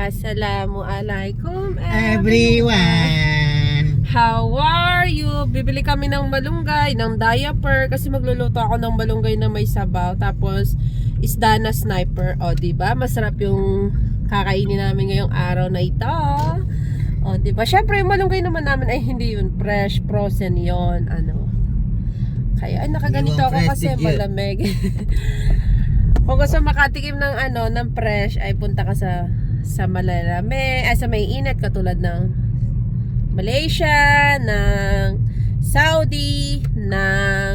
Assalamualaikum Everyone! How are you? Bibili kami ng malunggay, ng diaper kasi magluluto ako ng malunggay na may sabaw tapos isda na sniper. O, di ba? Masarap yung kakainin namin ngayong araw na ito. O, di ba? Syempre, yung malunggay naman namin ay hindi yun fresh, frozen yon Ano? Kaya, ay, nakaganito ako kasi malamig. Kung gusto makatikim ng ano, ng fresh, ay punta ka sa sa malalame, ay sa may init katulad ng Malaysia, ng Saudi, ng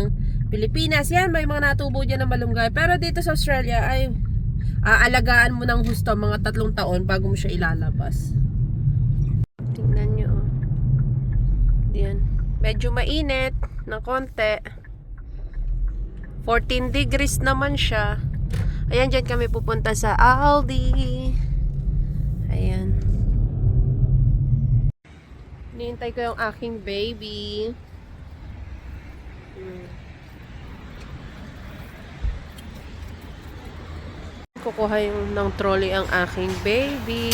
Pilipinas. Yan, may mga natubo dyan ng malunggay. Pero dito sa Australia ay aalagaan mo ng gusto mga tatlong taon bago mo siya ilalabas. Tingnan nyo. oh. Yan. Medyo mainit ng konti. 14 degrees naman siya. Ayan, dyan kami pupunta sa Aldi. Ayan. Nihintay ko yung aking baby. Hmm. Kukuha yung ng trolley ang aking baby.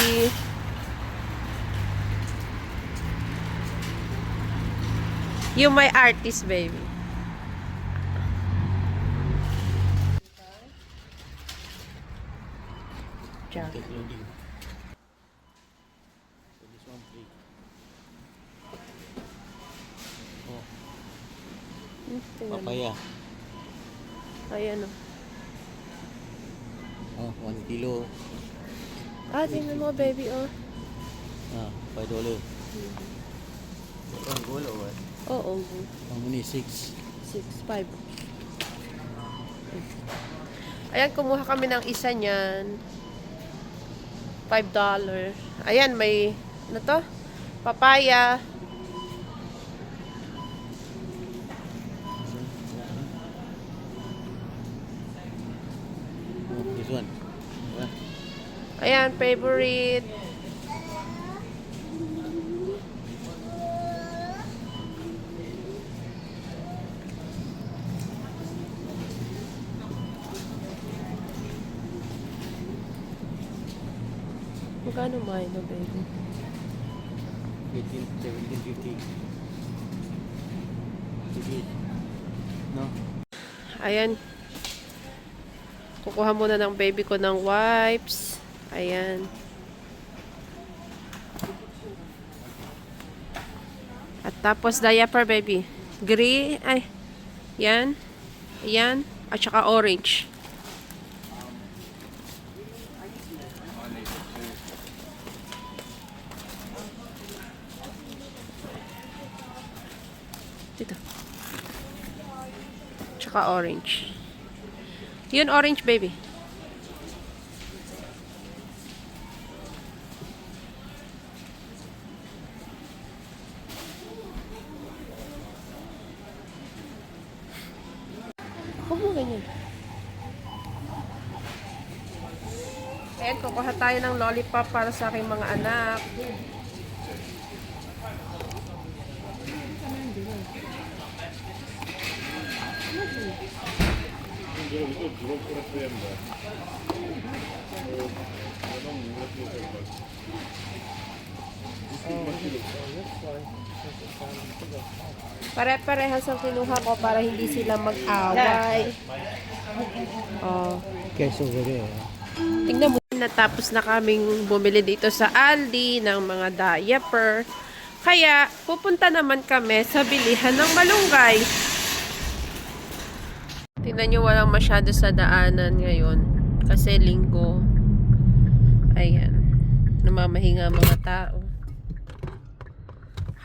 Yung my artist baby. Diyan. Take loading. So this one free. Oh, Hmm, tingnan mo. Papaya. Ayan o. Oh, one kilo. Ah, tingnan mo baby oh. Ah, five dollar. One goal or what? Oo. How many? Six. 6.5. Ayan, kumuha kami ng isa niyan. $5. Ayan, may, ano to? Papaya. Ayan, favorite. Magkano Milo, baby? 18, 17, 50. Sige. No? Ayan. Kukuha muna ng baby ko ng wipes. Ayan. At tapos diaper baby. Green. Ay. Yan. Yan. At saka orange. Dito. Tsaka orange. Yun, orange, baby. Kukuha tayo ng lollipop para sa aking mga anak. Pare-parehas ang kinuha ko para hindi sila mag-away. Oh. Cash over there. Tingnan mo, natapos na kaming bumili dito sa Aldi ng mga diaper. Kaya, pupunta naman kami sa bilihan ng malunggay. Tingnan nyo, walang masyado sa daanan ngayon. Kasi linggo. Ayan. Namamahinga mga tao.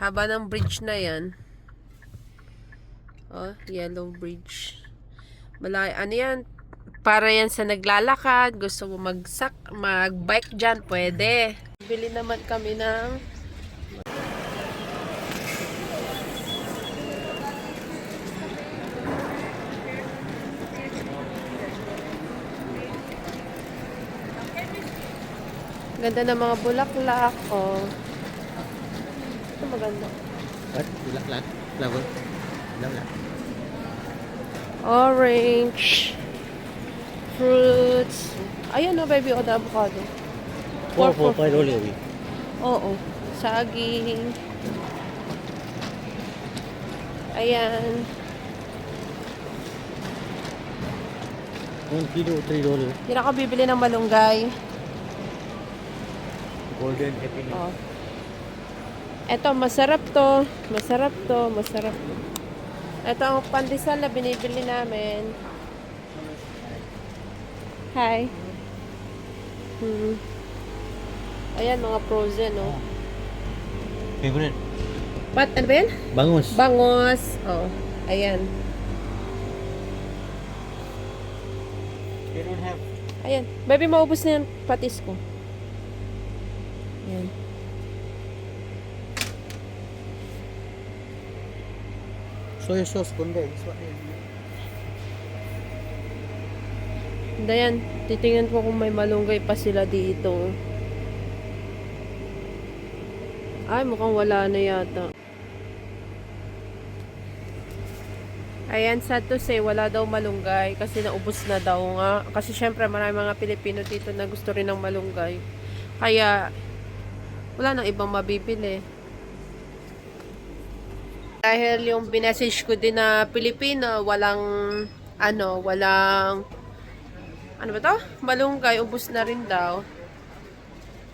Haba ng bridge na yan. Oh, yellow bridge. Malay, ano yan? Para yan sa naglalakad, gusto mo magsak, mag-bike dyan, pwede. Bili naman kami ng Ganda ng mga bulaklak, oh. Ito maganda. What? Black, flower? Black, Orange. Fruits. Ayan, oh, baby, o, na avocado. Four, Four, five only. Oo. Saging. Ayan. One kilo, three dollar. Hindi na ako bibili ng malunggay. Golden happiness. Oh. Eto, masarap to. Masarap to. Masarap to. Ito ang pandesal na binibili namin. Hi. Hmm. Ayan, mga frozen, no? Favorite? What? Ano ba yan? Bangus. Bangos. Oh, ayan. they don't have. Ayan. Baby, maubos na yan patis ko. Ayan. Soy sauce, kundi. This one Dayan, titingnan ko kung may malunggay pa sila dito. Ay, mukhang wala na yata. Ayan, sad to say, wala daw malunggay kasi naubos na daw nga. Kasi syempre marami mga Pilipino dito na gusto rin ng malunggay. Kaya, wala nang ibang mabibili. Dahil yung binessage ko din na Pilipino, walang, ano, walang, ano ba to? Malunggay, ubos na rin daw.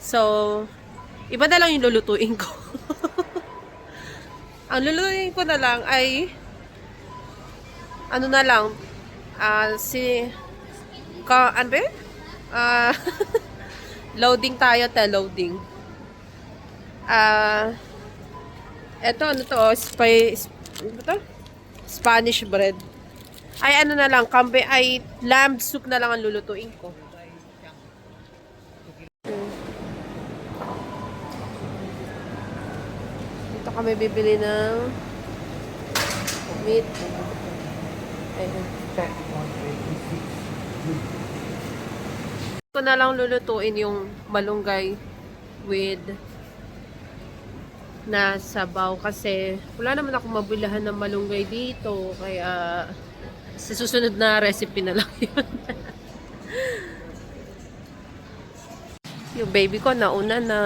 So, iba na lang yung lulutuin ko. Ang lulutuin ko na lang ay, ano na lang, ah, si, ka, ano ba? Ah, loading tayo, te, loading. Ah, eto, ano to, spy, ano ba to? Spanish bread. Ay, ano na lang, kambe, ay, lamb soup na lang ang lulutuin ko. Mm. Dito kami bibili ng meat. Ayun. Ko na lang lulutuin yung malunggay with na sabaw kasi wala naman ako mabilahan ng malunggay dito kaya sa susunod na recipe na lang yun. yung baby ko nauna na.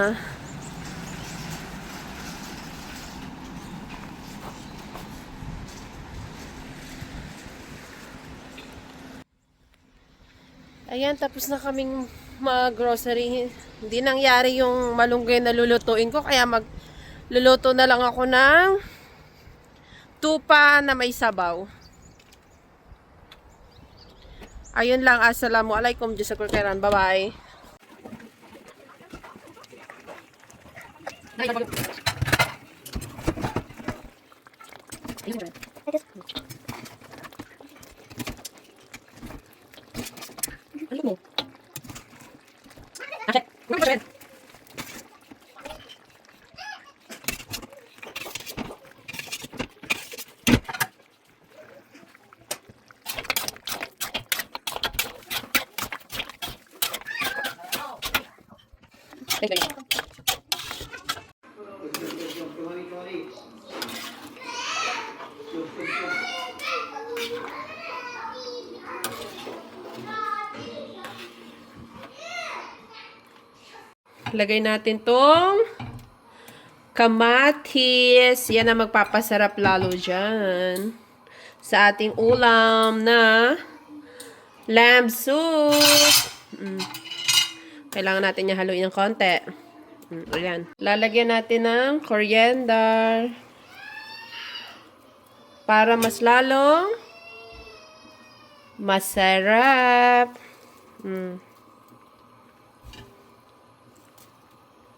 Ayan, tapos na kaming mag-grocery. Hindi nangyari yung malunggay na lulutuin ko, kaya mag luluto na lang ako ng tupa na may sabaw. Ayun lang, assalamualaikum, Diyos sa kurkeran. Bye-bye. Lagay natin tong kamatis. Yan ang magpapasarap lalo dyan. Sa ating ulam na lamb soup. Mm. Kailangan natin niya haluin ng konti. Mm, ayan. Lalagyan natin ng coriander. Para mas lalong masarap. Mm.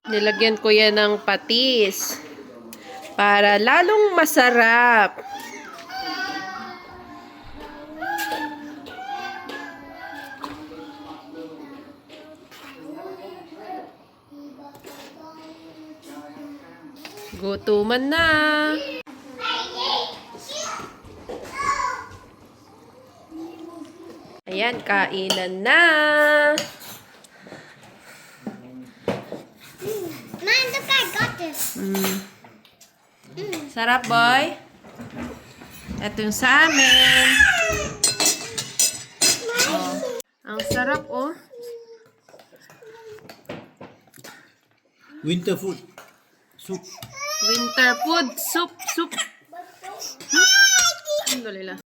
Nilagyan ko yan ng patis. Para lalong masarap. Gutuman na. Ayan, kainan na. Man, look, I got this. Mm. Sarap, boy. Ito yung sa amin. Oh. Ang sarap, oh. Winter food. Soup. Winter food, soup, soup. Alhamdulillah.